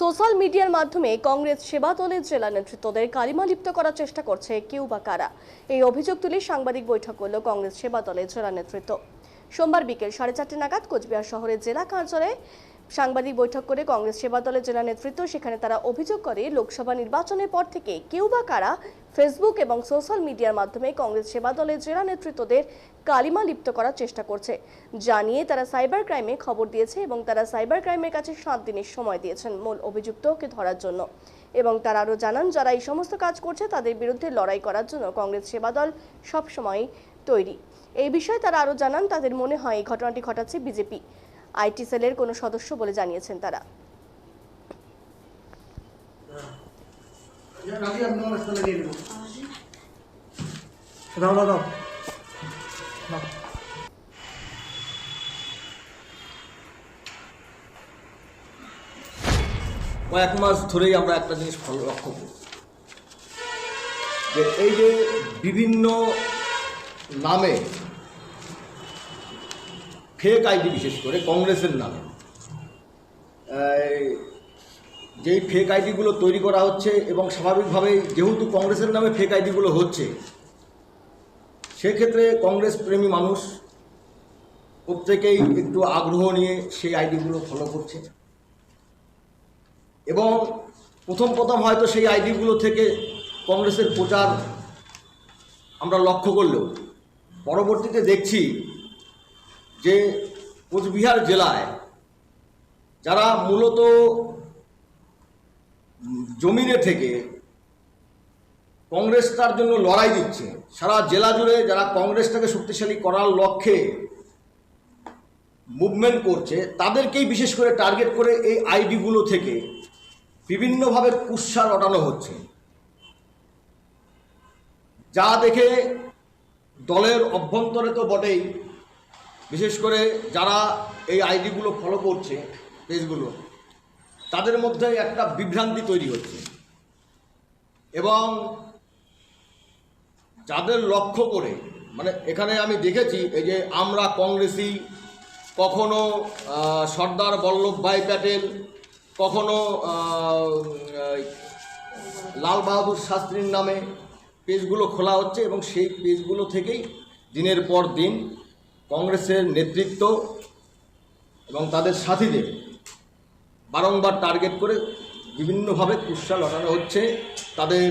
Social মিডিয়ার মাধ্যমে কংগ্রেস সেবা দলের জেলা নেতৃত্বদের কালিমা লিপ্ত করার চেষ্টা করছে কেউ বা কারা। এই অভিযোগ তুলে সাংবাদিক বৈঠক করল কংগ্রেস সেবা দলের জেলা নেতৃত্ব। সোমবার বিকেল সাড়ে চারটে নাগাদ কোচবিহার শহরের জেলা কার্যালয়ে সাংবাদিক বৈঠক করে কংগ্রেস সেবা দলের জেলা নেতৃত্ব, সেখানে তারা অভিযোগ করে লোকসভা নির্বাচনের পর থেকে কেউ বা কারা ফেসবুক এবং সোশ্যাল মিডিয়ার মাধ্যমে কংগ্রেস সেবা দলের জেলা নেতৃত্বদের কালিমা লিপ্ত করার চেষ্টা করছে। জানিয়ে তারা সাইবার ক্রাইমে খবর দিয়েছে এবং তারা সাইবার ক্রাইমের কাছে সাত দিনের সময় দিয়েছেন মূল অভিযুক্তকে ধরার জন্য। এবং তারা আরও জানান, যারা এই সমস্ত কাজ করছে তাদের বিরুদ্ধে লড়াই করার জন্য কংগ্রেস সেবা দল সবসময় তৈরি। এই বিষয়ে তারা আরও জানান, তাদের মনে হয় এই ঘটনাটি ঘটাচ্ছে বিজেপি। আইটি সেলের কোনো সদস্য বলে জানিয়েছেন তারা। কয়েক মাস ধরেই আমরা একটা জিনিস ভালো লক্ষ্য করি যে এই যে বিভিন্ন নামে ফেক আইডি বিশেষ করে কংগ্রেসের নামে। যেই ফেক আইডিগুলো তৈরি করা হচ্ছে এবং স্বাভাবিকভাবেই যেহেতু কংগ্রেসের নামে ফেক আইডিগুলো হচ্ছে, সেক্ষেত্রে কংগ্রেস প্রেমী মানুষ প্রত্যেকেই একটু আগ্রহ নিয়ে সেই আইডিগুলো ফলো করছে। এবং প্রথম প্রথম হয়তো সেই আইডিগুলো থেকে কংগ্রেসের প্রচার আমরা লক্ষ্য করলেও, পরবর্তীতে দেখছি যে কোচবিহার জেলায় যারা মূলত জমিনে থেকে কংগ্রেসটার জন্য লড়াই দিচ্ছে, সারা জেলা জুড়ে যারা কংগ্রেসটাকে শক্তিশালী করার লক্ষ্যে মুভমেন্ট করছে, তাদেরকেই বিশেষ করে টার্গেট করে এই আইডিগুলো থেকে বিভিন্নভাবে কুৎসা রটানো হচ্ছে। যা দেখে দলের অভ্যন্তরে তো বটেই বিশেষ করে যারা এই আইডিগুলো ফলো করছে পেজগুলো, তাদের মধ্যে একটা বিভ্রান্তি তৈরি হচ্ছে। এবং যাদের লক্ষ্য করে মানে এখানে আমি দেখেছি এই যে আমরা কংগ্রেসি, কখনো সর্দার বল্লভভাই প্যাটেল, কখনো লাল বাহাদুর শাস্ত্রীর নামে পেজগুলো খোলা হচ্ছে এবং সেই পেজগুলো থেকেই দিনের পর দিন কংগ্রেসের নেতৃত্ব এবং তাদের সাথীদের বারংবার টার্গেট করে বিভিন্নভাবে কুৎসা লটানো হচ্ছে। তাদের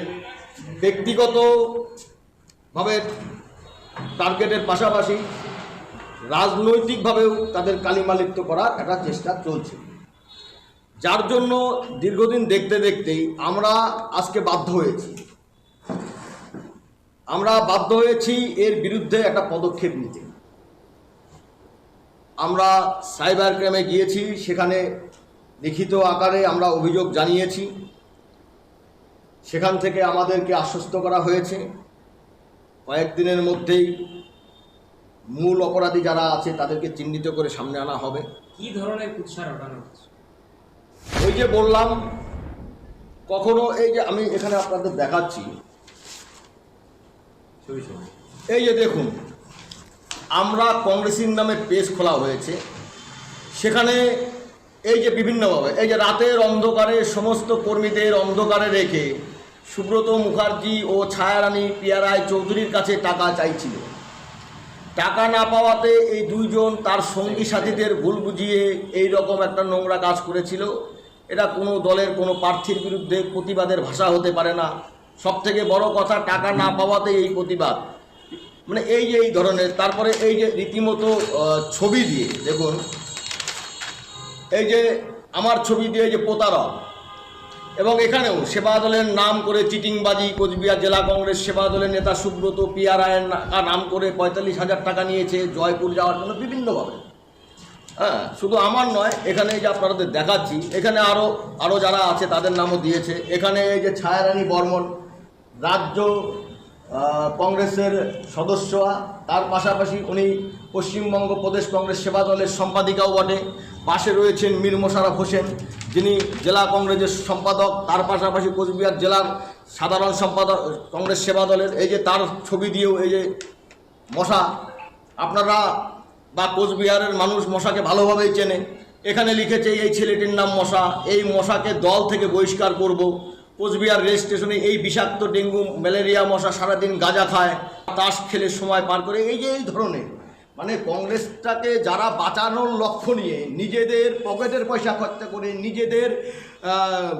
ব্যক্তিগতভাবে টার্গেটের পাশাপাশি রাজনৈতিকভাবেও তাদের কালিমালিপ্ত করার একটা চেষ্টা চলছে। যার জন্য দীর্ঘদিন দেখতে দেখতেই আমরা আজকে বাধ্য হয়েছি। আমরা বাধ্য হয়েছি এর বিরুদ্ধে একটা পদক্ষেপ নিতে। আমরা সাইবার ক্রাইমে গিয়েছি সেখানে লিখিত আকারে আমরা অভিযোগ জানিয়েছি। সেখান থেকে আমাদেরকে আশ্বস্ত করা হয়েছে। কয়েকদিনের মধ্যেই মূল অপরাধী যারা আছে তাদেরকে চিহ্নিত করে সামনে আনা হবে। কি ধরনের কুৎসা রটানো ওই যে বললাম কখনো এই যে আমি এখানে আপনাদের দেখাচ্ছি। এই যে দেখুন আমরা কংগ্রেসির নামে পেজ খোলা হয়েছে। সেখানে এই যে বিভিন্নভাবে, এই যে রাতের অন্ধকারে সমস্ত কর্মীদের অন্ধকারে রেখে সুব্রত মুখার্জি ও ছায়ারানী পিয়ারায় চৌধুরীর কাছে টাকা চাইছিল। টাকা না পাওয়াতে এই দুইজন তার সঙ্গী সাথীদের ভুল বুঝিয়ে এই রকম একটা নোংরা কাজ করেছিল। এটা কোনো দলের, কোনো প্রার্থীর বিরুদ্ধে প্রতিবাদের ভাষা হতে পারে না। সব থেকে বড় কথা, টাকা না পাওয়াতে এই প্রতিবাদ। মানে এই যে এই ধরনের, তারপরে এই যে রীতিমতো ছবি দিয়ে, দেখুন, এই যে আমার ছবি দিয়ে যে প্রতারক, এবং এখানেও সেবা দলের নাম করে চিটিংবাজি, কোচবিহার জেলা কংগ্রেস সেবা দলের নেতা সুব্রত পিয়া রায়ের নাম করে পঁয়তাল্লিশ হাজার টাকা নিয়েছে জয়পুর যাওয়ার জন্য বিভিন্নভাবে। হ্যাঁ শুধু আমার নয়, এখানে যে আপনাদের দেখাচ্ছি, এখানে আরও আরও যারা আছে তাদের নামও দিয়েছে। এখানে এই যে ছায়ারানী বর্মন, রাজ্য কংগ্রেসের সদস্য তার পাশাপাশি উনি পশ্চিমবঙ্গ প্রদেশ কংগ্রেস সেবা দলের সম্পাদিকাও বটে। পাশে রয়েছেন মীর মোশারফ হোসেন, যিনি জেলা কংগ্রেসের সম্পাদক, তার পাশাপাশি কোচবিহার জেলার সাধারণ সম্পাদক, কংগ্রেস সেবা দলের। এই যে তার ছবি দিয়েও এই যে মশা, আপনারা বা কোচবিহারের মানুষ মশাকে ভালোভাবেই চেনে। এখানে লিখেছে, এই ছেলেটির নাম মশা। এই মশাকে দল থেকে বহিষ্কার করব। কোচবিহার রেল স্টেশনে এই বিষাক্ত ডেঙ্গু, ম্যালেরিয়া, মশা সারাদিন গাঁজা খায়, তাস খেলে সময় পার করে, এই যে এই ধরনের মানে কংগ্রেসটাকে যারা বাঁচানোর লক্ষ্য নিয়ে, নিজেদের পকেটের পয়সা খরচা করে, নিজেদের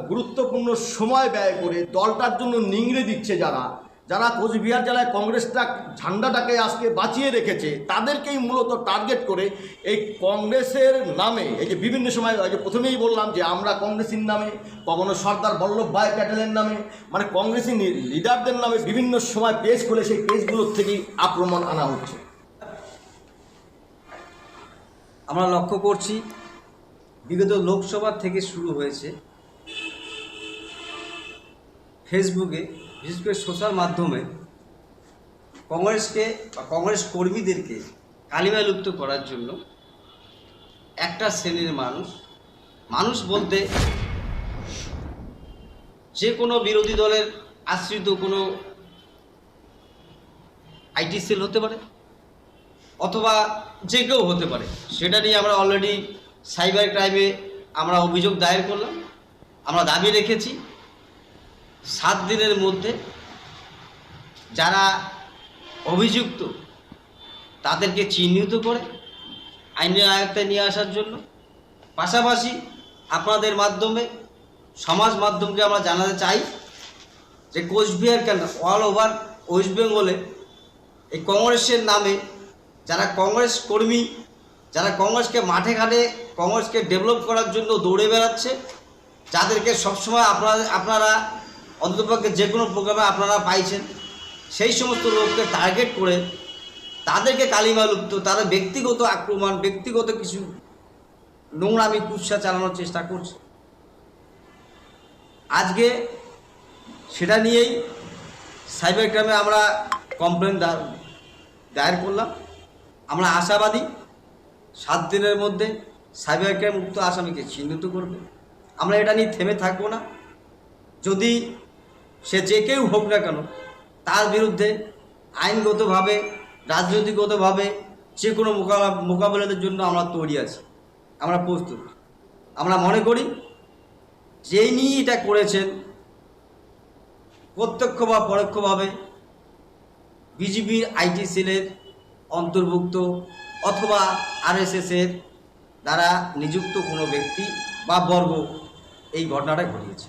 গুরুত্বপূর্ণ সময় ব্যয় করে, দলটার জন্য নিংড়ে দিচ্ছে যারা যারা কোচবিহার জেলায় কংগ্রেসটা, ঝান্ডাটাকে আজকে বাঁচিয়ে রেখেছে, তাদেরকেই মূলত টার্গেট করে এই কংগ্রেসের নামে, এই যে বিভিন্ন সময় যে প্রথমেই বললাম যে আমরা কংগ্রেসের নামে, কখনো সর্দার বল্লভভাই প্যাটেলের নামে মানে কংগ্রেসি লিডারদের নামে বিভিন্ন সময় পেজ খুলে সেই পেজগুলোর থেকেই আক্রমণ আনা হচ্ছে। আমরা লক্ষ্য করছি, বিগত লোকসভা থেকে শুরু হয়েছে। ফেসবুকে বিশেষ করে সোশ্যাল মাধ্যমে কংগ্রেসকে বা কংগ্রেস কর্মীদেরকে কালিমালুপ্ত করার জন্য একটা শ্রেণির মানুষ মানুষ বলতে যে কোনো বিরোধী দলের আশ্রিত কোনো আইটি সেল হতে পারে অথবা যে কেউ হতে পারে। সেটা নিয়ে আমরা অলরেডি সাইবার ক্রাইমে আমরা অভিযোগ দায়ের করলাম, আমরা দাবি রেখেছি। সাত দিনের মধ্যে যারা অভিযুক্ত, তাদেরকে চিহ্নিত করে আইনের আয়ত্তায় নিয়ে আসার জন্য। পাশাপাশি আপনাদের মাধ্যমে, সমাজ মাধ্যমকে আমরা জানাতে চাই যে কোচবিহার কেন অল ওভার ওয়েস্ট বেঙ্গলে এই কংগ্রেসের নামে যারা কংগ্রেস কর্মী, যারা কংগ্রেসকে মাঠে ঘাটে, কংগ্রেসকে ডেভেলপ করার জন্য দৌড়ে বেড়াচ্ছে, যাদেরকে সবসময় আপনারা আপনারা অন্ততপক্ষে যে কোনো প্রোগ্রামে আপনারা পাইছেন, সেই সমস্ত লোককে টার্গেট করে তাদেরকে কালিমালুপ্ত তাদের ব্যক্তিগত আক্রমণ, ব্যক্তিগত কিছু নোংরামি, কুৎসা চালানোর চেষ্টা করছে। আজকে সেটা নিয়েই সাইবার ক্রাইমে আমরা কমপ্লেন দায়ের করলাম। আমরা আশাবাদী সাত দিনের মধ্যে সাইবার ক্রাইম মুক্ত আসামিকে চিহ্নিত করবে। আমরা এটা নিয়ে থেমে থাকব না। যদি সে যে কেউ হোক না কেন, তার বিরুদ্ধে আইনগতভাবে, রাজনৈতিকগতভাবে যে কোনো মোকাবিলা মোকাবিলাদের জন্য আমরা তৈরি আছি। আমরা প্রস্তুত। আমরা মনে করি, যেই নিয়ে এটা করেছেন, প্রত্যক্ষ বা পরোক্ষভাবে বিজেপির আইটি সেলের অন্তর্ভুক্ত অথবা আরএসএসের দ্বারা নিযুক্ত কোনো ব্যক্তি বা বর্গ এই ঘটনাটা ঘটিয়েছে।